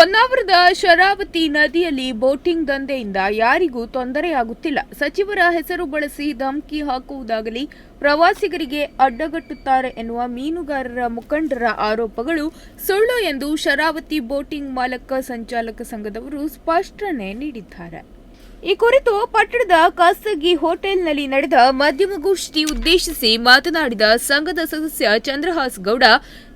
ಹೊನ್ನಾವರದ ಶರಾವತಿ ನದಿಯಲ್ಲಿ ಬೋಟಿಂಗ್ ದಂಧೆಯಿಂದ ಯಾರಿಗೂ ತೊಂದರೆಯಾಗುತ್ತಿಲ್ಲ. ಸಚಿವರ ಹೆಸರು ಬಳಸಿ ಧಮಕಿ ಹಾಕುವುದಾಗಲಿ ಪ್ರವಾಸಿಗರಿಗೆ ಅಡ್ಡಗಟ್ಟುತ್ತಾರೆ ಎನ್ನುವ ಮೀನುಗಾರರ ಮುಖಂಡರ ಆರೋಪಗಳು ಸುಳ್ಳು ಎಂದು ಶರಾವತಿ ಬೋಟಿಂಗ್ ಮಾಲಕ ಸಂಚಾಲಕ ಸಂಘದವರು ಸ್ಪಷ್ಟನೆ ನೀಡಿದ್ದಾರೆ. ಈ ಕುರಿತು ಪಟ್ಟಣದ ಖಾಸಗಿ ಹೋಟೆಲ್ನಲ್ಲಿ ನಡೆದ ಮಾಧ್ಯಮಗೋಷ್ಠಿ ಉದ್ದೇಶಿಸಿ ಮಾತನಾಡಿದ ಸಂಘದ ಸದಸ್ಯ ಚಂದ್ರಹಾಸ್ ಗೌಡ,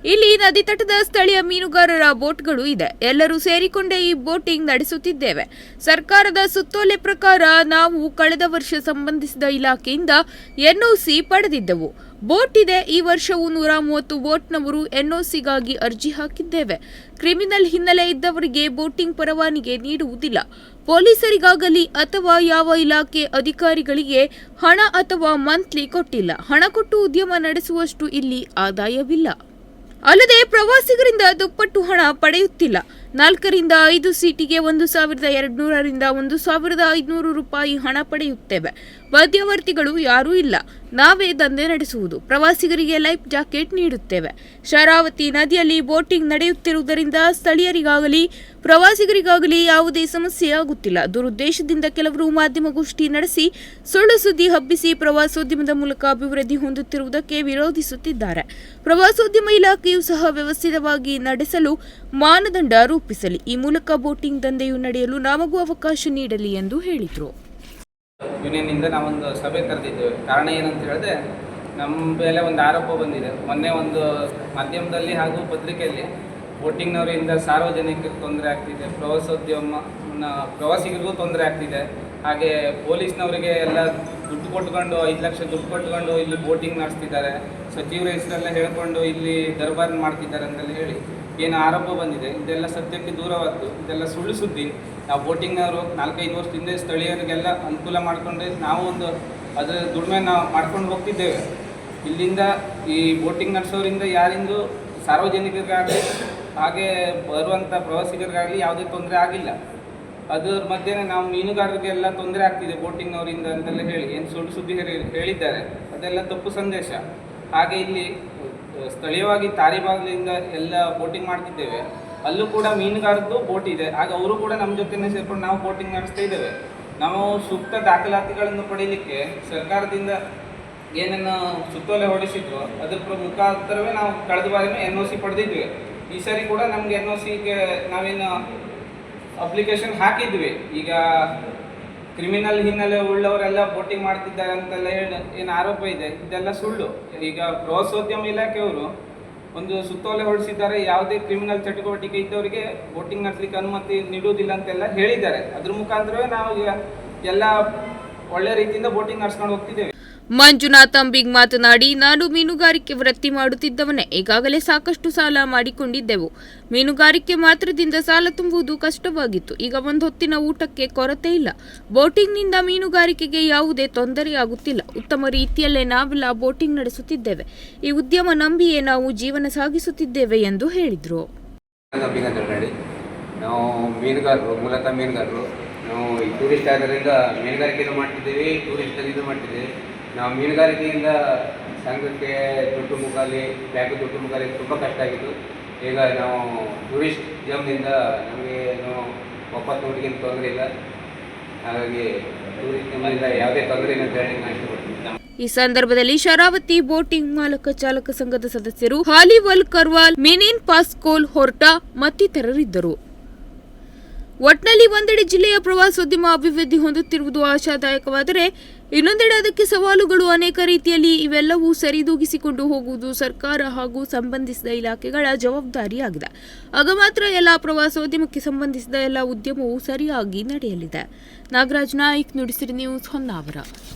ಇಲ್ಲಿ ನದಿ ತಟದ ಸ್ಥಳೀಯ ಮೀನುಗಾರರ ಬೋಟ್ಗಳು ಇದೆ. ಎಲ್ಲರೂ ಸೇರಿಕೊಂಡೇ ಈ ಬೋಟಿಂಗ್ ನಡೆಸುತ್ತಿದ್ದೇವೆ. ಸರ್ಕಾರದ ಸುತ್ತೋಲೆ ಪ್ರಕಾರ ನಾವು ಕಳೆದ ವರ್ಷ ಸಂಬಂಧಿಸಿದ ಇಲಾಖೆಯಿಂದ ಎನ್ಒಸಿ ಪಡೆದಿದ್ದೆವು. ಬೋಟ್ ಇದೆ. ಈ ವರ್ಷವೂ ನೂರ ಮೂವತ್ತು ಬೋಟ್ನವರು ಎನ್ಒಸಿಗಾಗಿ ಅರ್ಜಿ ಹಾಕಿದ್ದೇವೆ. ಕ್ರಿಮಿನಲ್ ಹಿನ್ನೆಲೆ ಇದ್ದವರಿಗೆ ಬೋಟಿಂಗ್ ಪರವಾನಿಗೆ ನೀಡುವುದಿಲ್ಲ. ಪೊಲೀಸರಿಗಾಗಲಿ ಅಥವಾ ಯಾವ ಇಲಾಖೆ ಅಧಿಕಾರಿಗಳಿಗೆ ಹಣ ಅಥವಾ ಮಂತ್ಲಿ ಕೊಟ್ಟಿಲ್ಲ. ಹಣ ಕೊಟ್ಟು ಉದ್ಯಮ ನಡೆಸುವಷ್ಟು ಇಲ್ಲಿ ಆದಾಯವಿಲ್ಲ. ಅಲ್ಲದೆ ಪ್ರವಾಸಿಗರಿಂದ ದುಪ್ಪಟ್ಟು ಹಣ ಪಡೆಯುತ್ತಿಲ್ಲ. ನಾಲ್ಕರಿಂದ ಐದು ಸೀಟಿಗೆ ಒಂದು ಸಾವಿರದ ಎರಡುನೂರರಿಂದ ಒಂದು ಸಾವಿರದ ಐದುನೂರು ರೂಪಾಯಿ ಹಣ ಪಡೆಯುತ್ತೇವೆ. ಮಧ್ಯವರ್ತಿಗಳು ಯಾರೂ ಇಲ್ಲ. ನಾವೇ ದಂಧೆ ನಡೆಸುವುದು. ಪ್ರವಾಸಿಗರಿಗೆ ಲೈಫ್ ಜಾಕೆಟ್ ನೀಡುತ್ತೇವೆ. ಶರಾವತಿ ನದಿಯಲ್ಲಿ ಬೋಟಿಂಗ್ ನಡೆಯುತ್ತಿರುವುದರಿಂದ ಸ್ಥಳೀಯರಿಗಾಗಲಿ, ಪ್ರವಾಸಿಗರಿಗಾಗಲಿ ಯಾವುದೇ ಸಮಸ್ಯೆ ಆಗುತ್ತಿಲ್ಲ. ದುರುದ್ದೇಶದಿಂದ ಕೆಲವರು ಮಾಧ್ಯಮಗೋಷ್ಠಿ ನಡೆಸಿ, ಸುಳ್ಳು ಸುದ್ದಿ ಹಬ್ಬಿಸಿ ಪ್ರವಾಸೋದ್ಯಮದ ಮೂಲಕ ಅಭಿವೃದ್ಧಿ ಹೊಂದುತ್ತಿರುವುದಕ್ಕೆ ವಿರೋಧಿಸುತ್ತಿದ್ದಾರೆ. ಪ್ರವಾಸೋದ್ಯಮ ಇಲಾಖೆಯು ಸಹ ವ್ಯವಸ್ಥಿತವಾಗಿ ನಡೆಸಲು ಮಾನದಂಡ ರೂಪಿಸಲಿ ಈ ಮೂಲಕ ಬೋಟಿಂಗ್ ದಂಧೆಯು ನಡೆಯಲು ನಮಗೂ ಅವಕಾಶ ನೀಡಲಿ ಎಂದು ಹೇಳಿದರು. ಯೂನಿಯನ್ನಿಂದ ನಾವೊಂದು ಸಭೆ ಕರೆದಿದ್ದೇವೆ. ಕಾರಣ ಏನಂತ ಹೇಳಿದ್ರೆ, ನಮ್ಮ ಮೇಲೆ ಒಂದು ಆರೋಪ ಬಂದಿದೆ. ಮೊನ್ನೆ ಒಂದು ಮಾಧ್ಯಮದಲ್ಲಿ ಹಾಗೂ ಪತ್ರಿಕೆಯಲ್ಲಿ ಬೋಟಿಂಗ್ನವರಿಂದ ಸಾರ್ವಜನಿಕರಿಗೆ ತೊಂದರೆ ಆಗ್ತಿದೆ, ಪ್ರವಾಸೋದ್ಯಮ, ಪ್ರವಾಸಿಗರಿಗೂ ತೊಂದರೆ ಆಗ್ತಿದೆ. ಹಾಗೆ ಪೊಲೀಸ್ನವರಿಗೆ ಎಲ್ಲ ದುಡ್ಡು ಕೊಟ್ಕೊಂಡು, ಐದು ಲಕ್ಷ ದುಡ್ಡು ಕೊಟ್ಕೊಂಡು ಇಲ್ಲಿ ಬೋಟಿಂಗ್ ನಡೆಸ್ತಿದ್ದಾರೆ. ಸಚಿವರ ಹೆಸರೆಲ್ಲ ಹೇಳ್ಕೊಂಡು ಇಲ್ಲಿ ದರ್ಬಾರ್ ಮಾಡ್ತಿದ್ದಾರೆ ಅಂತೆಲ್ಲ ಹೇಳಿ. ಏನು ಆರೋಪ ಬಂದಿದೆ. ಇದೆಲ್ಲ ಸತ್ಯಕ್ಕೆ ದೂರವಾದ್ದು. ಇದೆಲ್ಲ ಸುಳ್ಳು ಸುದ್ದಿ. ನಾವು ಬೋಟಿಂಗ್ನವರು ನಾಲ್ಕೈದು ವರ್ಷದಿಂದ ಸ್ಥಳೀಯರಿಗೆಲ್ಲ ಅನುಕೂಲ ಮಾಡಿಕೊಂಡು ನಾವು ಒಂದು ಅದರ ದುಡಿಮೆ ನಾವು ಮಾಡ್ಕೊಂಡು ಹೋಗ್ತಿದ್ದೇವೆ. ಇಲ್ಲಿಂದ ಈ ಬೋಟಿಂಗ್ ನಡೆಸೋರಿಂದ ಯಾರಿಂದು ಸಾರ್ವಜನಿಕರಿಗಾಗಲಿ, ಹಾಗೆ ಬರುವಂಥ ಪ್ರವಾಸಿಗರಿಗಾಗಲಿ ಯಾವುದೇ ತೊಂದರೆ ಆಗಿಲ್ಲ. ಅದ್ರ ಮಧ್ಯೆ ನಾವು ಮೀನುಗಾರರಿಗೆಲ್ಲ ತೊಂದರೆ ಆಗ್ತಿದೆ ಬೋಟಿಂಗ್ನವರಿಂದ ಅಂತೆಲ್ಲ ಹೇಳಿ, ಏನು ಸುಳ್ಳು ಸುದ್ದಿ ಹೇಳಿ- ಹೇಳಿದ್ದಾರೆ, ಅದೆಲ್ಲ ತಪ್ಪು ಸಂದೇಶ. ಹಾಗೆ ಇಲ್ಲಿ ಸ್ಥಳೀಯವಾಗಿ ತಾರಿಬಾಗ್ಲಿಂದ ಎಲ್ಲ ಬೋಟಿಂಗ್ ಮಾಡ್ತಿದ್ದೇವೆ. ಅಲ್ಲೂ ಕೂಡ ಮೀನುಗಾರದ್ದು ಬೋಟ್ ಇದೆ, ಆಗ ಅವರು ಕೂಡ ನಮ್ಮ ಜೊತೆನೇ ಸೇರ್ಕೊಂಡು ನಾವು ಬೋಟಿಂಗ್ ನಡೆಸ್ತಾ ಇದ್ದೇವೆ. ನಾವು ಸೂಕ್ತ ದಾಖಲಾತಿಗಳನ್ನು ಪಡೀಲಿಕ್ಕೆ ಸರ್ಕಾರದಿಂದ ಏನನ್ನು ಸುತ್ತೋಲೆ ಹೊಡಿಸಿದ್ರು ಅದ್ರ ಮುಖಾಂತರವೇ ನಾವು ಕಳೆದ ಬಾರಿನೂ ಎನ್ ಒ ಸಿ ಪಡೆದಿದ್ವಿ. ಈ ಸಾರಿ ಕೂಡ ನಮ್ಗೆ ಎನ್ ಒ ಸಿಗೆ ನಾವೇನು ಅಪ್ಲಿಕೇಶನ್ ಹಾಕಿದ್ವಿ. ಈಗ ಕ್ರಿಮಿನಲ್ ಹಿನ್ನೆಲೆ ಉಳ್ಳವರೆಲ್ಲ ಬೋಟಿಂಗ್ ಮಾಡ್ತಿದ್ದಾರೆ ಅಂತೆಲ್ಲ ಹೇಳಿ ಏನು ಆರೋಪ ಇದೆ. ಇದೆಲ್ಲ ಸುಳ್ಳು. ಈಗ ಪ್ರವಾಸೋದ್ಯಮ ಇಲಾಖೆಯವರು ಒಂದು ಸುತ್ತೋಲೆ ಹೊರಡಿಸಿದ್ದಾರೆ ಯಾವುದೇ ಕ್ರಿಮಿನಲ್ ಚಟುವಟಿಕೆ ಇದ್ದವರಿಗೆ ಬೋಟಿಂಗ್ ನಡೆಸಲಿಕ್ಕೆ ಅನುಮತಿ ನೀಡುವುದಿಲ್ಲ ಅಂತೆಲ್ಲ ಹೇಳಿದ್ದಾರೆ. ಅದ್ರ ಮುಖಾಂತರವೇ ನಾವು ಎಲ್ಲ ಒಳ್ಳೆ ರೀತಿಯಿಂದ ಬೋಟಿಂಗ್ ನಡೆಸ್ಕೊಂಡು ಹೋಗ್ತಿದ್ದೇವೆ. ಮಂಜುನಾಥ್ ಅಂಬಿಗ್ ಮಾತನಾಡಿ, ನಾನು ಮೀನುಗಾರಿಕೆ ವೃತ್ತಿ ಮಾಡುತ್ತಿದ್ದವನೇ, ಈಗಾಗಲೇ ಸಾಕಷ್ಟು ಸಾಲ ಮಾಡಿಕೊಂಡಿದ್ದೆವು. ಮೀನುಗಾರಿಕೆ ಮಾತ್ರದಿಂದ ಸಾಲ ತುಂಬುವುದು ಕಷ್ಟವಾಗಿತ್ತು. ಈಗ ಒಂದು ಹೊತ್ತಿನ ಊಟಕ್ಕೆ ಕೊರತೆ ಇಲ್ಲ. ಬೋಟಿಂಗ್ನಿಂದ ಮೀನುಗಾರಿಕೆಗೆ ಯಾವುದೇ ತೊಂದರೆಯಾಗುತ್ತಿಲ್ಲ. ಉತ್ತಮ ರೀತಿಯಲ್ಲೇ ನಾವೆಲ್ಲ ಬೋಟಿಂಗ್ ನಡೆಸುತ್ತಿದ್ದೇವೆ. ಈ ಉದ್ಯಮ ನಂಬಿಯೇ ನಾವು ಜೀವನ ಸಾಗಿಸುತ್ತಿದ್ದೇವೆ ಎಂದು ಹೇಳಿದರು. ನಾವು ಮೀನುಗಾರರು, ಮೂಲತಃ ಮೀನುಗಾರರು. ನಾವು ಟೂರಿಸ್ಟ್ ಆದ್ದರಿಂದ ಮೀನುಗಾರಿಕೆಯನ್ನು ಮಾಡ್ತಿದ್ದೀವಿ ಟೂರಿಸ್ಟ್ ಇದು ಮಾಡ್ತಿದ್ದೀವಿ. ನಾವು ಮೀನುಗಾರಿಕೆಯಿಂದ ಸಂಘಕ್ಕೆ ದುಡ್ಡು ಮುಖಾಲಿ ಬ್ಯಾಂಕ್ ದುಡ್ಡು ಮುಖಾಲಿ ತುಂಬ ಕಷ್ಟ ಆಗಿತ್ತು ಈಗ ನಾವು ಟೂರಿಸ್ಟ್ ಜಮ್ನಿಂದ ನಮಗೆ ಏನು ಒಪ್ಪತ್ತು ನೋಡಿಗಿಂತ ತೊಂದರೆ ಇಲ್ಲ. ಹಾಗಾಗಿ ಟೂರಿಸ್ಟ್ ಜಮ್ನಿಂದ ಯಾವುದೇ ತೊಂದರೆ ಇಲ್ಲ ಅಂತ ಹೇಳಿ ಈ ಸಂದರ್ಭದಲ್ಲಿ ಶರಾವತಿ ಬೋಟಿಂಗ್ ಮಾಲಕ ಚಾಲಕ ಸಂಘದ ಸದಸ್ಯರು ಹಾಲಿವಲ್ ಕರ್ವಾಲ್, ಮಿನಿನ್ ಪಾಸ್ಕೋಲ್ ಹೊರ್ಟಾ ಮತ್ತಿತರರಿದ್ದರು. ಒಟ್ನಲ್ಲಿ ಒಂದೆಡೆ ಜಿಲ್ಲೆಯ ಪ್ರವಾಸೋದ್ಯಮ ಅಭಿವೃದ್ಧಿ ಹೊಂದುತ್ತಿರುವುದು ಆಶಾದಾಯಕವಾದರೆ ಇನ್ನೊಂದೆಡೆ ಅದಕ್ಕೆ ಸವಾಲುಗಳು ಅನೇಕ ರೀತಿಯಲ್ಲಿ ಇವೆಲ್ಲವೂ ಸರಿದೂಗಿಸಿಕೊಂಡು ಹೋಗುವುದು ಸರ್ಕಾರ ಹಾಗೂ ಸಂಬಂಧಿಸಿದ ಇಲಾಖೆಗಳ ಜವಾಬ್ದಾರಿಯಾಗಿದೆ. ಆಗ ಮಾತ್ರ ಎಲ್ಲ ಪ್ರವಾಸೋದ್ಯಮಕ್ಕೆ ಸಂಬಂಧಿಸಿದ ಎಲ್ಲ ಉದ್ಯಮವು ಸರಿಯಾಗಿ ನಡೆಯಲಿದೆ. ನಾಗರಾಜ್ ನಾಯ್ಕ್, ನುಡಿಸಿರಿ ನ್ಯೂಸ್ ಹೊನ್ನಾವರ.